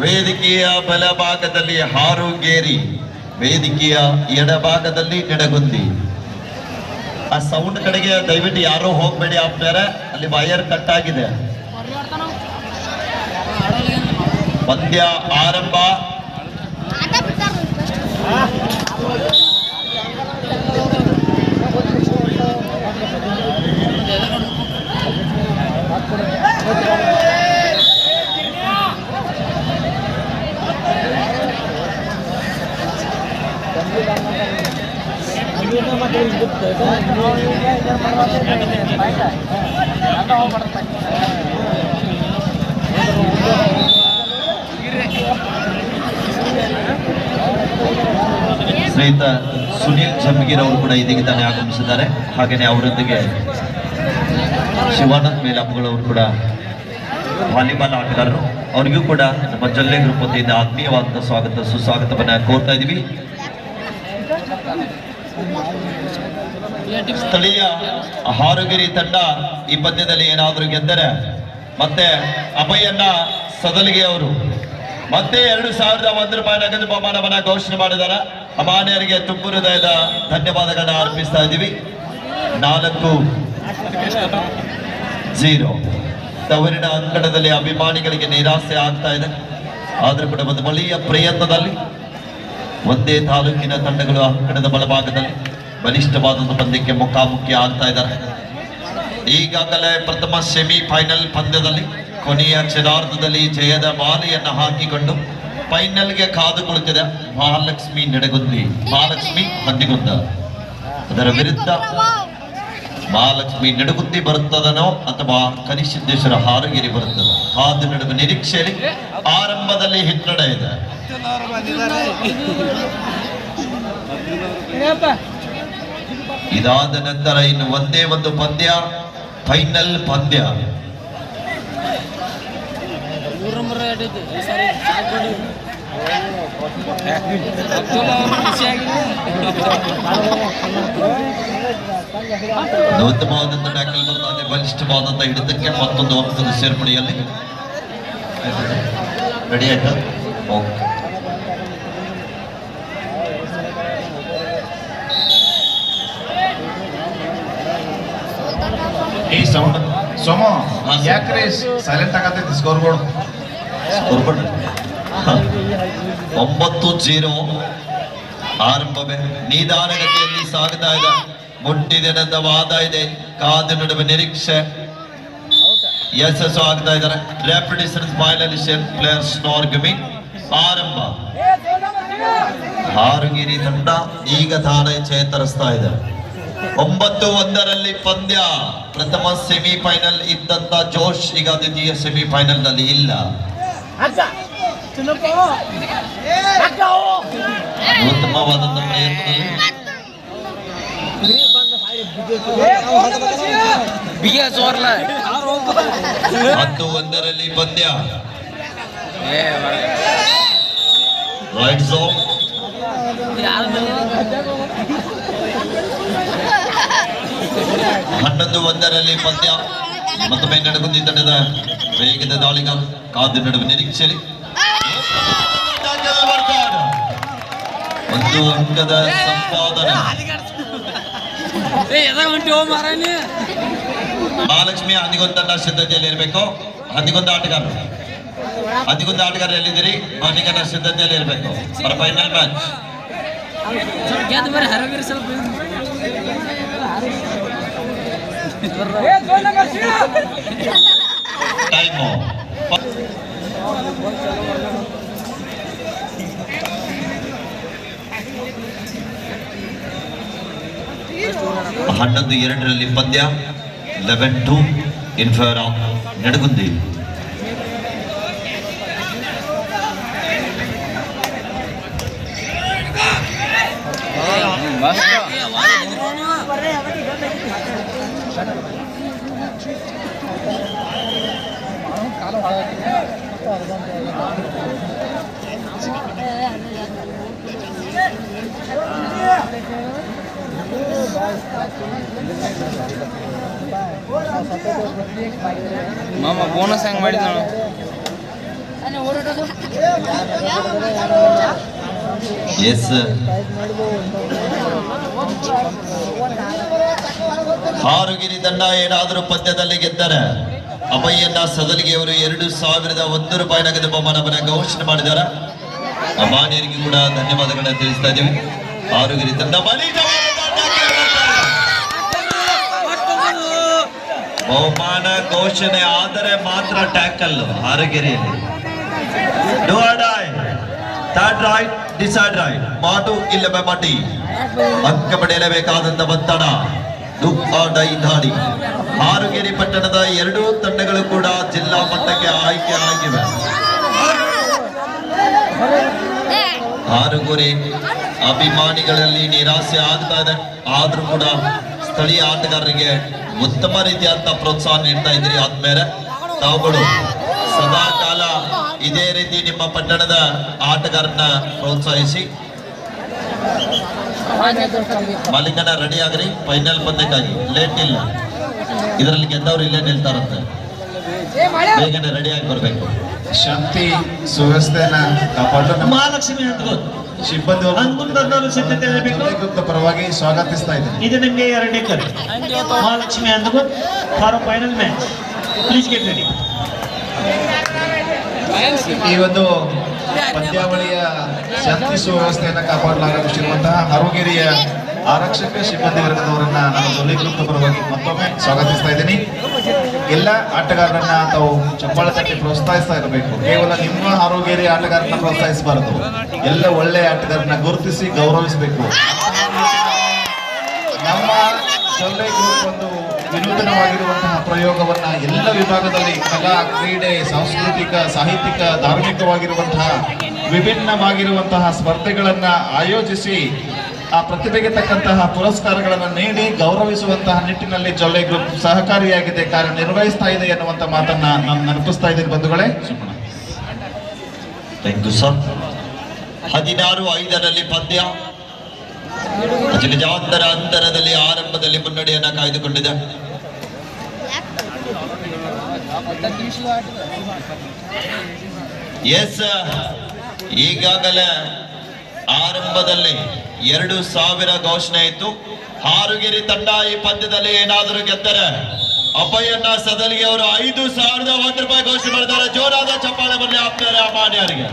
ವೇದಿಕೆಯ ಬಲಭಾಗದಲ್ಲಿ ಹಾರುಗೇರಿ, ವೇದಿಕೆಯ ಎಡಭಾಗದಲ್ಲಿ ನೆಡಗುತ್ತಿ ಆ ಸೌಂಡ್ ಕಡೆಗೆ ದಯವಿಟ್ಟು ಯಾರು ಹೋಗ್ಬೇಡಿ ಆಪ್ತಾರೆ ಅಲ್ಲಿ ವೈರ್ ಕಟ್ ಆಗಿದೆ. ಪಂದ್ಯ ಆರಂಭ. ಶ್ರೀಯುತ ಸುನೀಲ್ ಜಂಬಗಿರ್ ಅವರು ಕೂಡ ಇದೀಗ ತಾನೇ ಆಗಮಿಸಿದ್ದಾರೆ. ಹಾಗೆಯೇ ಅವರೊಂದಿಗೆ ಶಿವಾನಂದ್ ಮೇಲಪ್ಪಗಳವರು ಕೂಡ ವಾಲಿಬಾಲ್ ಆಟಗಾರರು. ಅವರಿಗೂ ಕೂಡ ನಮ್ಮ ಜಲ್ಲೆ ಗ್ರೂಪ್ ವತಿಯಿಂದ ಆತ್ಮೀಯವಾದಂಥ ಸ್ವಾಗತ, ಸುಸ್ವಾಗತವನ್ನು ಕೋರ್ತಾ ಇದೀವಿ. ಸ್ಥಳೀಯ ಹಾರುಗಿರಿ ತಂಡ ಈ ಪಂದ್ಯದಲ್ಲಿ ಏನಾದರೂ ಗೆದ್ದರೆ ಮತ್ತೆ ಅಭಯನ್ನ ಸದಲಿಗೆ ಅವರು. ಮತ್ತೆ ಎರಡು ಸಾವಿರದ ಒಂದು ರೂಪಾಯಿ ನಗದು ಬಹುಮಾನವನ್ನ ಘೋಷಣೆ ಮಾಡಿದ್ದಾರೆ. ಅಮಾನ್ಯರಿಗೆ ತುಂಬು ಹೃದಯದ ಧನ್ಯವಾದಗಳನ್ನ ಅರ್ಪಿಸ್ತಾ ಇದ್ದೀವಿ. ನಾಲ್ಕು ಜೀರೋ. ತವರಿನ ಅಂಕಣದಲ್ಲಿ ಅಭಿಮಾನಿಗಳಿಗೆ ನಿರಾಸೆ ಆಗ್ತಾ ಇದೆ. ಆದರೂ ಕೂಡ ಒಂದು ಒಳ್ಳೆಯ ಪ್ರಯತ್ನದಲ್ಲಿ ಒಂದೇ ತಾಲೂಕಿನ ತಂಡಗಳು ಅಂಕಣದ ಬಲಭಾಗದಲ್ಲಿ ಬಲಿಷ್ಠವಾದ ಪಂದ್ಯಕ್ಕೆ ಮುಖಾಮುಖಿ ಆಗ್ತಾ ಇದ್ದಾರೆ. ಈಗಾಗಲೇ ಪ್ರಥಮ ಸೆಮಿ ಫೈನಲ್ ಪಂದ್ಯದಲ್ಲಿ ಕೊನೆಯ ಕ್ಷಣಾರ್ಧದಲ್ಲಿ ಜಯದ ಮಾಲೆಯನ್ನು ಹಾಕಿಕೊಂಡು ಫೈನಲ್ಗೆ ಕಾದು ಕುಳಿತಿದೆ ಮಹಾಲಕ್ಷ್ಮಿ ನೆಡಗುಂದಿ. ಮಹಾಲಕ್ಷ್ಮಿ ಹಂದಿಗುಂದ ಅದರ ವಿರುದ್ಧ ಮಹಾಲಕ್ಷ್ಮಿ ನೆಡಗುಂದಿ ಬರುತ್ತದನೋ ಅಥವಾ ಕನಿಸಿದ್ದೇಶ್ವರ ಹಾರುಗಿರಿ ಬರುತ್ತದ? ಕಾದು ನಡುವೆ ನಿರೀಕ್ಷೆಯಲ್ಲಿ ಆರಂಭದಲ್ಲಿ ಹಿನ್ನಡೆ ಇದೆ ಇದಾದ ನಂತರ ಇನ್ನು ಒಂದೇ ಒಂದು ಪಂದ್ಯ ಫೈನಲ್ ಪಂದ್ಯ ಊರಂಬರ ಎಡೈತಿ ಈ ಸಾರಿ ಸಾಕ್ಬಿಡಿ ಅಬ್ದುಲ್ ಅವ್ರು ಖುಷಿ ಆಗಿದೆ ಒಂದು ಉತ್ತಮವಾದಂತ ಟ್ಯಾಕಲ್ ಬರ್ತಾ ಇದೆ ಬಲಿಷ್ಠವಾದಂತ ಹಿಡಿತಕ್ಕೆ ಮತ್ತೊಂದು ಅಂಕದ ಸೇರ್ಪಡೆಯಲ್ಲಿ ರೆಡಿ ಆಯ್ತಾ ಓಕೆ ಈ ಸೌಂಡ್ ಸೋಮ. ಯಾಕ್ರಿ ಸೈಲೆಂಟ್ ಆಗತೈತಿ ಸ್ಕೋರ್ ಬೋರ್ಡ್ ಸ್ಕೋರ್ಬೋರ್ಡ್ ಒಂಬತ್ತು ಜೀರೋ. ಆರಂಭವೇ. ನಿಧಾನಗತಿಯಲ್ಲಿ ಸಾಗ್ತಾ ಇದೆ. ಮುಟ್ಟಿದೆ ವಾದ ಇದೆ. ಕಾದು ನಡುವೆ ನಿರೀಕ್ಷೆ. ಯಶಸ್ಸು ಆಗ್ತಾ ಇದ್ದಾರೆ. ರೆಪಿಟೇಷನ್ ಫೈನಲಿಷನ್ ಪ್ಲೇಯರ್ ಸ್ನಾರ್ಗಮಿ ಆರಂಭ. ಹಾರುಗಿರಿ ತಂಡ. ಈಗ ತಾನೇ ಚೇತರಿಸ್ತಾ ಇದೆ. ಒಂಬತ್ತು ಒಂದರಲ್ಲಿ ಪಂದ್ಯ. ಪ್ರಥಮ ಸೆಮಿಫೈನಲ್ ಇದ್ದಂತ ಜೋಶ್ ಈಗ ದ್ವಿತೀಯ ಸೆಮಿಫೈನಲ್ನಲ್ಲಿ ಇಲ್ಲ ಉತ್ತಮವಾದಂತ ಪ್ರಯತ್ನದಲ್ಲಿ ಹತ್ತು ಒಂದರಲ್ಲಿ ಪಂದ್ಯ. ರೈಟ್ ಝೋನ್ ಹನ್ನೊಂದು ಒಂದರಲ್ಲಿ ಪಂದ್ಯ. ಮತ್ತೊಮ್ಮೆ ನಡುಗುಂದಿ ತಂಡದ ವೇಗದ ದಾಳಿಗ ಕಾದು ನಡುವೆ ನಿರೀಕ್ಷೆಯಲ್ಲಿ. ಒಂದು ಅಂಕದ ಸಂಪಾದನೆ. ಮಹಾಲಕ್ಷ್ಮಿ ಹಂದಿಗೊಂದು ತಂಡ ಸಿದ್ಧತೆಯಲ್ಲಿ ಇರಬೇಕು. ಅದಿಗೊಂದು ಆಟಗಾರರು. ಅದಿಗೊಂದು ಆಟಗಾರ ಎಲ್ಲಿದ್ದೀರಿ? ಹಂದಿಗನ ಸಿದ್ಧತೆಯಲ್ಲಿ ಇರಬೇಕು. ಅವರ ಫೈನಲ್ ಮ್ಯಾಚ್ ಗೆದ್ದು ಬರೀ ಹರಗಿರಿ ಸ್ವಲ್ಪ ಟೈಮು ಹನ್ನೊಂದು ಎರಡರಲ್ಲಿ ಪಂದ್ಯ ಲೆವೆನ್ ಟು ಇನ್ ಫೇವರ್ ಮಾಮ ಬೋನಸ್ ಹೆಂಗ್ ಮಾಡಿದ ಎಸ್ ಹಾರುಗಿರಿ ತಂಡ ಏನಾದರೂ ಪದ್ಯದಲ್ಲಿ ಗೆದ್ದರೆ ಅಭಯನ್ನ ಸದಲಿಗೆ ಅವರು ಎರಡು ಸಾವಿರದ ಒಂದು ರೂಪಾಯಿ ನಗದು ಬಹುಮಾನವನ್ನು ಘೋಷಣೆ ಮಾಡಿದ್ದಾರೆ. ಅಮಾನಿಯರಿಗೆ ಕೂಡ ಧನ್ಯವಾದಗಳನ್ನ ತಿಳಿಸ್ತಾ ಇದ್ದೀವಿ. ಹಾರುಗಿರಿ ತಂಡ ಬಹುಮಾನ ಘೋಷಣೆ ಆದರೆ ಮಾತ್ರ tackle ಹಾರಗೆರೆಯಲ್ಲಿ. Do or die third raid decide raid ಮಾಟು ಇಲ್ಲವೇ ಮಾಟಿ ಅಂಕ ಪಡೆಯಲೇಬೇಕಾದಂತ ಒತ್ತಡ. ಡು ಆರ್ ಡೈ ದಾಡಿ ಹಾರುಗೆರೆ ಪಟ್ಟಣದ ಎರಡೂ ತಂಡಗಳು ಕೂಡ ಜಿಲ್ಲಾ ಮಟ್ಟಕ್ಕೆ ಆಯ್ಕೆ ಆಗಿವೆ. ಆರುಗುರಿ ಅಭಿಮಾನಿಗಳಲ್ಲಿ ನಿರಾಸೆ ಆಗ್ತಾ ಇದೆ. ಆದ್ರೂ ಕೂಡ ಸ್ಥಳೀಯ ಆಟಗಾರರಿಗೆ ಉತ್ತಮ ರೀತಿಯಾದ ಪ್ರೋತ್ಸಾಹ ನೀಡ್ತಾ ಇದ್ರಿ ಆದ್ಮೇಲೆ ತಾವುಗಳು ಸದಾ ಕಾಲ ಇದೇ ರೀತಿ ನಿಮ್ಮ ಪಟ್ಟಣದ ಆಟಗಾರನ್ನ ಪ್ರೋತ್ಸಾಹಿಸಿ. ಮಾಲಿಂಗನ ರೆಡಿ ಆಗ್ರಿ ಫೈನಲ್ ಪಂದ್ಯಕ್ಕಾಗಿ. ಲೇಟ್ ಇಲ್ಲ. ಇದರಲ್ಲಿ ಗೆದ್ದವ್ರು ಇಲ್ಲೇ ನಿಲ್ತಾರಂತೆ. ಬೇಗನೆ ರೆಡಿ ಆಗಿ ಬರ್ಬೇಕು. ಶಾಂತಿ ಸುವ್ಯವಸ್ಥೆಯನ್ನ ಕಾಪಾಡಲು ಮಹಾಲಕ್ಷ್ಮಿ ಅಂತ ಸಿಬ್ಬಂದಿ ಹನ್ನೊಂದರವರು ಸಿದ್ಧತೆ ಪರವಾಗಿ ಸ್ವಾಗತಿಸ್ತಾ ಇದ್ದೀನಿ. ಇದು ನಿಮಗೆ ಎರಡನೇ ಕರೆ Mahalakshmi ಅಂದ್ಗೂ for final match please get ready ಈ ಒಂದು ಪಂದ್ಯಾವಳಿಯ ಶಾಂತಿ ವ್ಯವಸ್ಥೆಯನ್ನ ಕಾಪಾಡಲಾಗುತ್ತಿರುವಂತಹ ಹರುಗೆರೆಯ ಆರಕ್ಷಕ ಸಿಬ್ಬಂದಿ ವರ್ಗದವರನ್ನ ನಾನು ದೊಲಿಕೃತ ಪರವಾಗಿ ಮತ್ತೊಮ್ಮೆ ಸ್ವಾಗತಿಸ್ತಾ ಇದ್ದೀನಿ. ಎಲ್ಲ ಆಟಗಾರರನ್ನ ತಾವು ಚಪ್ಪಾಳೆ ತಟ್ಟಿ ಪ್ರೋತ್ಸಾಹಿಸ್ತಾ ಇರಬೇಕು. ಕೇವಲ ನಿಮ್ಮ ಆರೋಗ್ಯರಿ ಆಟಗಾರರನ್ನ ಪ್ರೋತ್ಸಾಹಿಸಬಾರದು. ಎಲ್ಲ ಒಳ್ಳೆಯ ಆಟಗಾರರನ್ನ ಗುರುತಿಸಿ ಗೌರವಿಸಬೇಕು. ಜೊಲ್ಲೆ ಗ್ರೂಪ್ ಒಂದು ವಿನೂತನವಾಗಿರುವಂತಹ ಪ್ರಯೋಗವನ್ನ ಎಲ್ಲ ವಿಭಾಗದಲ್ಲಿ ಕಲಾ, ಕ್ರೀಡೆ, ಸಾಂಸ್ಕೃತಿಕ, ಸಾಹಿತ್ಯಿಕ, ಧಾರ್ಮಿಕವಾಗಿರುವಂತಹ ವಿಭಿನ್ನವಾಗಿರುವಂತಹ ಸ್ಪರ್ಧೆಗಳನ್ನ ಆಯೋಜಿಸಿ ಆ ಪ್ರತಿಭೆಗೆ ತಕ್ಕಂತಹ ಪುರಸ್ಕಾರಗಳನ್ನು ನೀಡಿ ಗೌರವಿಸುವಂತಹ ನಿಟ್ಟಿನಲ್ಲಿ ಜೊಲ್ಲೆ ಗ್ರೂಪ್ ಸಹಕಾರಿಯಾಗಿದೆ, ಕಾರ್ಯನಿರ್ವಹಿಸ್ತಾ ಇದೆ ಎನ್ನುವಂತ ಮಾತನ್ನ ನಾನು ನೆನಪಿಸ್ತಾ ಇದ್ದೀನಿ ಬಂಧುಗಳೇ. ಸರ್ ಹದಿನಾರು ಐದರಲ್ಲಿ ಪದ್ಯ. ಅಂತರದಲ್ಲಿ ಅಂತರದಲ್ಲಿ ಆರಂಭದಲ್ಲಿ ಮುನ್ನಡೆಯನ್ನ ಕಾಯ್ದುಕೊಂಡಿದೆ. ಎಸ್ ಈಗಾಗಲೇ ಆರಂಭದಲ್ಲಿ ಎರಡು ಸಾವಿರ ಘೋಷಣೆ ಇತ್ತು. ಹಾರುಗಿರಿ ತಂಡ ಈ ಪಂದ್ಯದಲ್ಲಿ ಏನಾದರೂ ಗೆದ್ದರೆ ಅಪ್ಪಯ್ಯನ ಸದಲಿಗೆ ಅವರು ಐದು ಸಾವಿರದ ಒಂದು ರೂಪಾಯಿ ಘೋಷಣೆ ಮಾಡಿದ್ದಾರೆ. ಜೋರಾದ ಚಪ್ಪಾಳೆ ಬರಲಿ ಆಗ್ತಾರೆ ಅಮಾನ್ಯರಿಗೆ.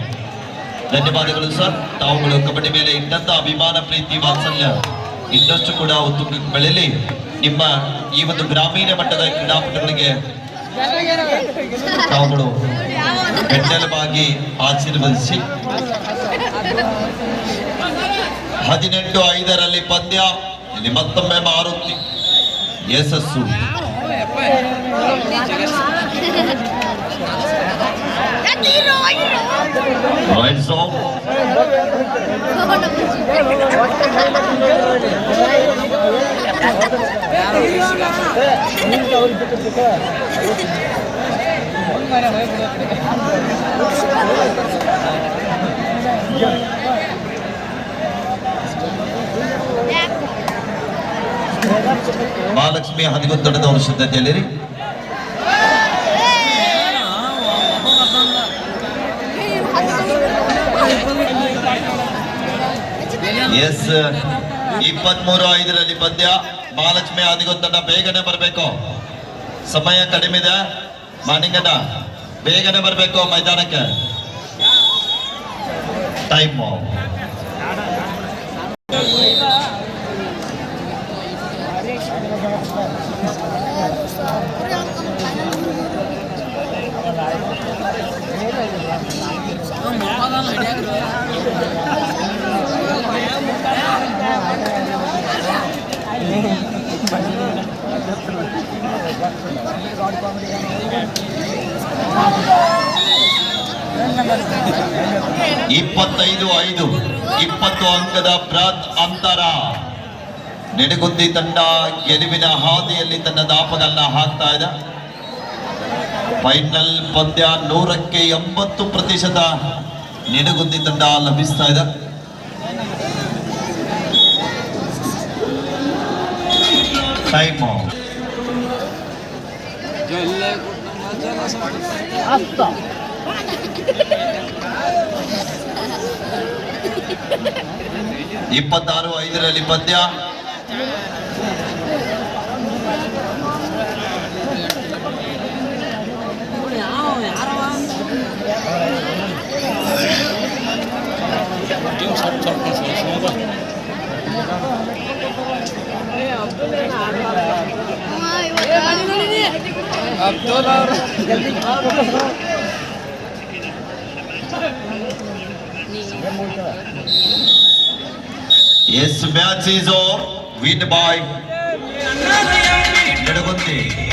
ಧನ್ಯವಾದಗಳು ಸರ್ ತಾವುಗಳು ಕಬಡ್ಡಿ ಮೇಲೆ ಇಟ್ಟಂತ ಅಭಿಮಾನ, ಪ್ರೀತಿ, ವಾತ್ಸಲ್ಯ. ಇನ್ನಷ್ಟು ಕೂಡ ಒತ್ತು ಬೆಳೆಯಲಿ. ನಿಮ್ಮ ಈ ಒಂದು ಗ್ರಾಮೀಣ ಮಟ್ಟದ ಕ್ರೀಡಾಪಟುಗಳಿಗೆ ತಾವುಗಳು ಬೆನ್ನೆಲುಬಾಗಿ ಆಶೀರ್ವದಿಸಿ. ಹದಿನೆಂಟು ಐದರಲ್ಲಿ ಪಂದ್ಯ. ಇಲ್ಲಿ ಮತ್ತೊಮ್ಮೆ ಮಾರುತಿ. ಯಶಸ್ಸು. ರೈಟ್ ಸಾಂಗ್ ಮಹಾಲಕ್ಷ್ಮಿ ಹದಿಗೊಂದಡದವರು ಸಿದ್ಧತೆಯಲ್ಲಿರಿ ಎಸ್, ಇಪ್ಪತ್ಮೂರು ಐದರಲ್ಲಿ ಪಂದ್ಯ. ಮಹಾಲಕ್ಷ್ಮಿ ಹದಿಗೊಂದಡ ಬೇಗನೆ ಬರಬೇಕು. ಸಮಯ ಕಡಿಮೆ ಇದೆ ಮಾನಿಂಗಣ್ಣ, ಬೇಗನೆ ಬರಬೇಕು ಮೈದಾನಕ್ಕೆ. ಟೈಮ್ ಇಪ್ಪತ್ತೈದು, ಐದು, ಇಪ್ಪತ್ತು ಅಂಕದ ಬೃಹತ್ ಅಂತರ. ನೆಡಗುಂದಿ ತಂಡ ಗೆಲುವಿನ ಹಾದಿಯಲ್ಲಿ ತನ್ನ ದಾಪಗಲ್ಲ ಹಾಕ್ತಾ ಇದೆ. ಫೈನಲ್ ಪಂದ್ಯ ನೂರಕ್ಕೆ ಎಂಬತ್ತು ಪ್ರತಿಶತ ನೆಡಗುಂದಿ ತಂಡ ಲಭಿಸ್ತಾ ಇದೆ. ಟೈಮ್ ಇಪ್ಪತ್ತಾರು ಐದರಲ್ಲಿ ಪಂದ್ಯ. ಯಾವ ಯಾರವ ಅಬ್ದುಲ್ ಅವರು Yes, match is over. Win by Nadagundi.